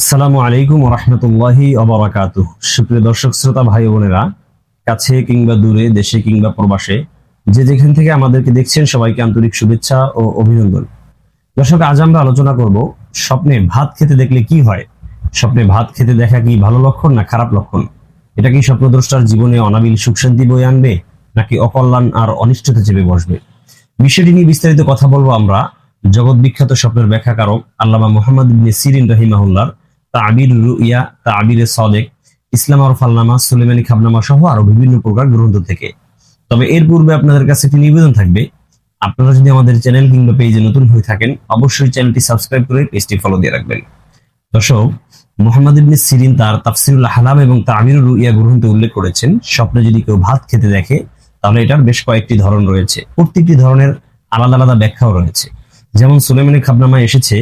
আসসালামু আলাইকুম রহমতুল্লাহি অবরাকাত সুপ্রিয় দর্শক, শ্রোতা, ভাই বোনেরা, কাছে কিংবা দূরে, দেশে কিংবা প্রবাসে, যে যেখান থেকে আমাদেরকে দেখছেন, সবাইকে আন্তরিক শুভেচ্ছা ও অভিনন্দন। দর্শক, আজ আমরা আলোচনা করব স্বপ্নে ভাত খেতে দেখলে কি হয়? স্বপ্নে ভাত খেতে দেখা কি ভালো লক্ষণ না খারাপ লক্ষণ? এটা কি স্বপ্নদ্রষ্টার জীবনে অনাবিল সুখ শান্তি বয়ে আনবে, নাকি অকল্যাণ আর অনিষ্টতে চেপে বসবে? বিষয়টি নিয়ে বিস্তারিত কথা বলব আমরা জগৎ বিখ্যাত স্বপ্নের ব্যাখ্যাকারক আল্লামা মোহাম্মদ সিরিন রহিমাহুল্লার তাবির রুইয়া, তাবিরে সদেক, ইসলাম আর ফাল্লামা সুলেমানি খাবনামা সহ আরও বিভিন্ন প্রকার গ্রন্থ থেকে। তবে এর পূর্বে আপনাদের কাছে একটি নিবেদন থাকবে। আপনারা যদি আমাদের চ্যানেল কিংবা পেজে নতুন হয়ে থাকেন, অবশ্যই চ্যানেলটি সাবস্ক্রাইব করে পেজটি ফলো দিয়ে রাখবেন। দর্শক, মোহাম্মদ ইবনে সিরিন তার তাফসিরুল হালাম এবং তাবির রুইয়া গ্রন্থে উল্লেখ করেছেন, স্বপ্নে যদি কেউ ভাত খেতে দেখে, তাহলে এটার বেশ কয়েকটি ধরন রয়েছে। প্রত্যেকটি ধরনের আলাদা আলাদা ব্যাখ্যাও রয়েছে। যেমন সুলেমানি খাবনামায় এসেছে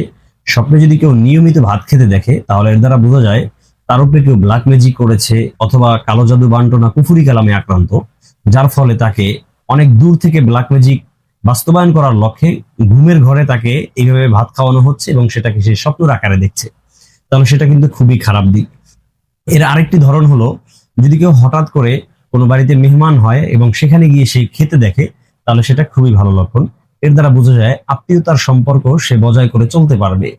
স্বপ্নে যদি কেউ নিয়মিত ভাত খেতে দেখে, তাহলে এর দ্বারা বোঝা যায় তার উপরে কেউ ব্ল্যাক ম্যাজিক করেছে অথবা কালো জাদু বান্টনা কুফুরি কালামে আক্রান্ত, যার ফলে তাকে অনেক দূর থেকে ব্ল্যাক ম্যাজিক বাস্তবায়ন করার লক্ষ্যে ঘুমের ঘরে তাকে এইভাবে ভাত খাওয়ানো হচ্ছে এবং সেটাকে সে স্বপ্নের আকারে দেখছে। তাহলে সেটা কিন্তু খুবই খারাপ দিক। এর আরেকটি ধরন হলো, যদি কেউ হঠাৎ করে কোনো বাড়িতে মেহমান হয় এবং সেখানে গিয়ে সে খেতে দেখে, তাহলে সেটা খুবই ভালো লক্ষণ। এর দ্বারা বোঝা যায় আত্মীয়তার সম্পর্ক সে বজায় করে চলতে পারবে।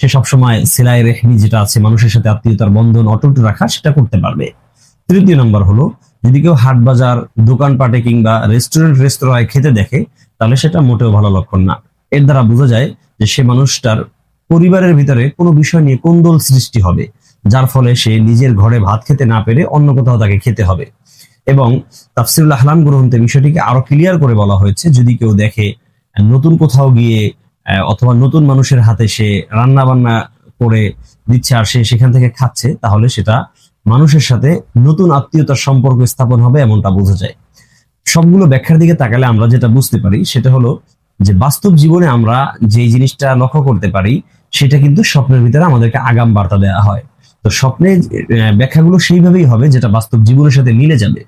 সে সবসময় সেলাই রেহমি যেটা আছে, মানুষের সাথে আত্মীয়তার বন্ধন অটুট রাখা সেটা করতে পারবে। তৃতীয় নম্বর হলো, যদি কেউ হাট বাজার, দোকানপাটে কিংবা রেস্টুরেন্ট, রেস্তোরাঁয় খেতে দেখে, তাহলে সেটা মোটেও ভালো লক্ষণ না। এর দ্বারা বোঝা যায় যে সে মানুষটার পরিবারের ভিতরে কোনো বিষয় নিয়ে কোন্দল সৃষ্টি হবে, যার ফলে সে নিজের ঘরে ভাত খেতে না পেরে অন্য কোথাও তাকে খেতে হবে। এবং তাফসিরুল আহলাম গ্রন্থে বিষয়টিকে আরও ক্লিয়ার করে বলা হয়েছে, যদি কেউ দেখে নতুন কোথাও গিয়ে অথবা নতুন মানুষের হাতে সে রান্না বান্না করে দিচ্ছে আর সে সেখান থেকে খাচ্ছে তাহলে সেটা মানুষের সাথে নতুন আত্মীয়তার সম্পর্ক স্থাপন হবে এমনটা বোঝা যায়। সবগুলো ব্যাখ্যার দিকে তাকালে আমরা যেটা বুঝতে পারি সেটা হলো যে বাস্তব জীবনে আমরা যে জিনিসটা লক্ষ্য করতে পারি সেটা কিন্তু স্বপ্নের ভিতরে আমাদেরকে আগাম বার্তা দেওয়া হয়। তো স্বপ্নের আহ, ব্যাখ্যাগুলো সেইভাবেই হবে যেটা বাস্তব জীবনের সাথে মিলে যাবে।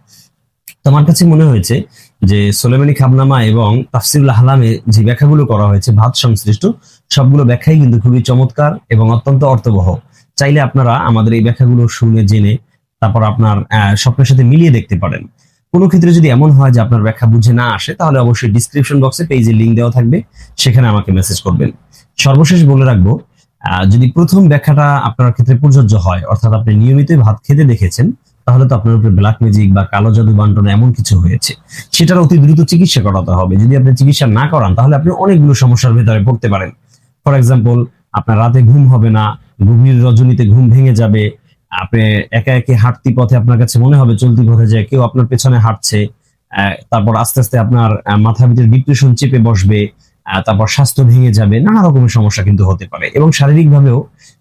তোমার কাছে মনে হয়েছে যে সোলেমানি খাবনামা এবং তাফসিরুল আহলামে যে ব্যাখ্যাগুলো করা হয়েছে, ভাত সংশ্লিষ্ট, সবগুলো ব্যাখ্যাই কিন্তু খুবই চমৎকার এবং অত্যন্ত অর্থবহ। চাইলে আপনারা আমাদের এই ব্যাখ্যাগুলো শুনে, জেনে তারপর আপনার স্বপ্নের সাথে মিলিয়ে দেখতে পারেন। কোনো ক্ষেত্রে যদি এমন হয় যে আপনার ব্যাখ্যা বুঝে না আসে, তাহলে অবশ্যই ডিসক্রিপশন বক্সে পেজের লিঙ্ক দেওয়া থাকবে, সেখানে আমাকে মেসেজ করবেন। সর্বশেষ বলে রাখব যদি প্রথম ব্যাখ্যাটা আপনার ক্ষেত্রে প্রযোজ্য হয়, অর্থাৎ আপনি নিয়মিতই ভাত খেতে দেখেছেন তাহলে তো আপনার উপরে ব্ল্যাক ম্যাজিক বা কালো জাদু বান্টন এমন কিছু হয়েছে। সেটার অতি দ্রুত চিকিৎসা করাতে হবে। যদি আপনি চিকিৎসা না করান, তাহলে আপনি অনেকগুলো সমস্যার ভেতরে পড়তে পারেন। ফর এক্সাম্পল আপনার রাতে ঘুম হবে না, গভীর রজনীতে ঘুম ভেঙে যাবে, আপনি একা একে হাঁটতি পথে আপনার কাছে মনে হবে চলতি পথে যে কেউ আপনার পেছনে হাঁটছে তারপর আস্তে আস্তে আপনার মাথার ভিতরে ডিপ্রেশন চেপে বসবে তারপর স্বাস্থ্য ভেঙে যাবে, নানা রকমের সমস্যা কিন্তু হতে পারে। এবং শারীরিকভাবেও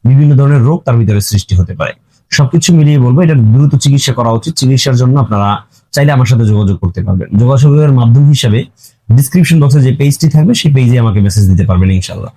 বিভিন্ন ধরনের রোগ তার ভিতরে সৃষ্টি হতে পারে। সবকিছু মিলিয়ে বলব, এটা দ্রুত চিকিৎসা করা উচিত। চিকিৎসার জন্য আপনারা চাইলে আমার সাথে যোগাযোগ করতে পারবেন। যোগাযোগের মাধ্যম হিসাবে ডিসক্রিপশন বক্সে যে পেজটি থাকবে, সেই পেজে আমাকে মেসেজ দিতে পারবেন ইনশাল্লাহ